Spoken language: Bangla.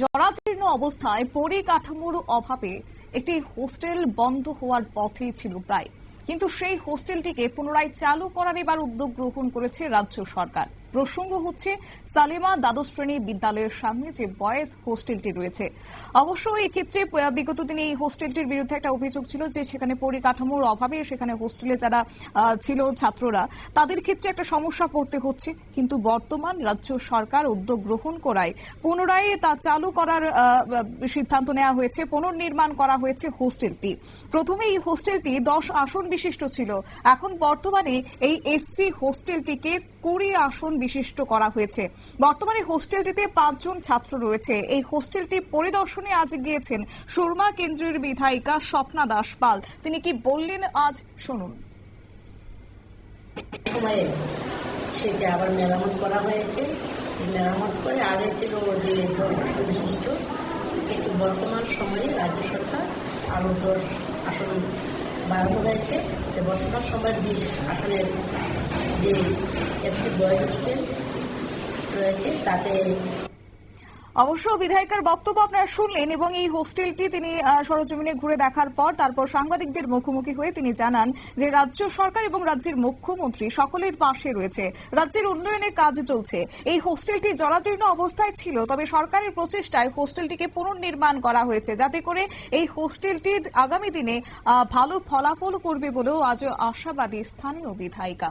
জরাজীর্ণ অবস্থায় পরিকাঠামোর অভাবে একটি হোস্টেল বন্ধ হওয়ার পথেই ছিল প্রায়। কিন্তু সেই হোস্টেলটিকে পুনরায় চালু করার এবার উদ্যোগ গ্রহণ করেছে রাজ্য সরকার। প্রসঙ্গ হচ্ছে, সালেমা দ্বাদশ শ্রেণি বিদ্যালয়ের সামনে যে বয়েজ হোস্টেলটি রয়েছে। অবশ্য এই ক্ষেত্রে বিগত দিনে এই হোস্টেলটির বিরুদ্ধে একটা অভিযোগ ছিল যে সেখানে পরিকাঠামোর অভাবে সেখানে হোস্টেলে যারা ছিল ছাত্ররা, তাদের ক্ষেত্রে একটা সমস্যা পড়তে হচ্ছে। কিন্তু বর্তমান রাজ্য সরকার উদ্যোগ গ্রহণ করায়, পুনরায় তা চালু করার সিদ্ধান্ত নেওয়া হয়েছে, পুনর্নির্মাণ করা হয়েছে হোস্টেলটি। প্রথমে এই হোস্টেলটি দশ আসন বিশিষ্ট ছিল। এখন বর্তমানে এই এসসি হোস্টেলটিকে কুড়ি আসন বিশিষ্ট করা হয়েছে। বর্তমানে হোস্টেলটিতে পাঁচজন ছাত্র রয়েছে। এই হোস্টেলটি পরিদর্শনে আজ গিয়েছেন সুরমা কেন্দ্রের বিধায়িকা স্বপ্না দাস পাল। তিনি কি বললেন আজ? শুনুন। সেটা আবার মেরামত করা হয়েছে। মেরামত করে আগে ছিল যে বিশিষ্ট, কিন্তু বর্তমান সময়ে রাজ্য সরকার আরও দশ আসন বাড়ানো হয়েছে। বর্তমান সময়ের বিশ আসনের অবশ্য বিধায়িকার বক্তব্য আপনারা শুনলেন এবং এই হোস্টেলটি তিনি সরজমিনে ঘুরে দেখার পর তারপর সাংবাদিকদের মুখোমুখি হয়ে তিনি জানান যে রাজ্য সরকার এবং রাজ্যের মুখ্যমন্ত্রী সকলের পাশে রয়েছে। রাজ্যের উন্নয়নের কাজ চলছে। এই হোস্টেলটি জরাজীর্ণ অবস্থায় ছিল, তবে সরকারের প্রচেষ্টায় হোস্টেলটিকে পুনর্নির্মাণ করা হয়েছে, যাতে করে এই হোস্টেলটির আগামী দিনে ভালো ফলাফল করবে বলেও আজ আশাবাদী স্থানীয় বিধায়িকা।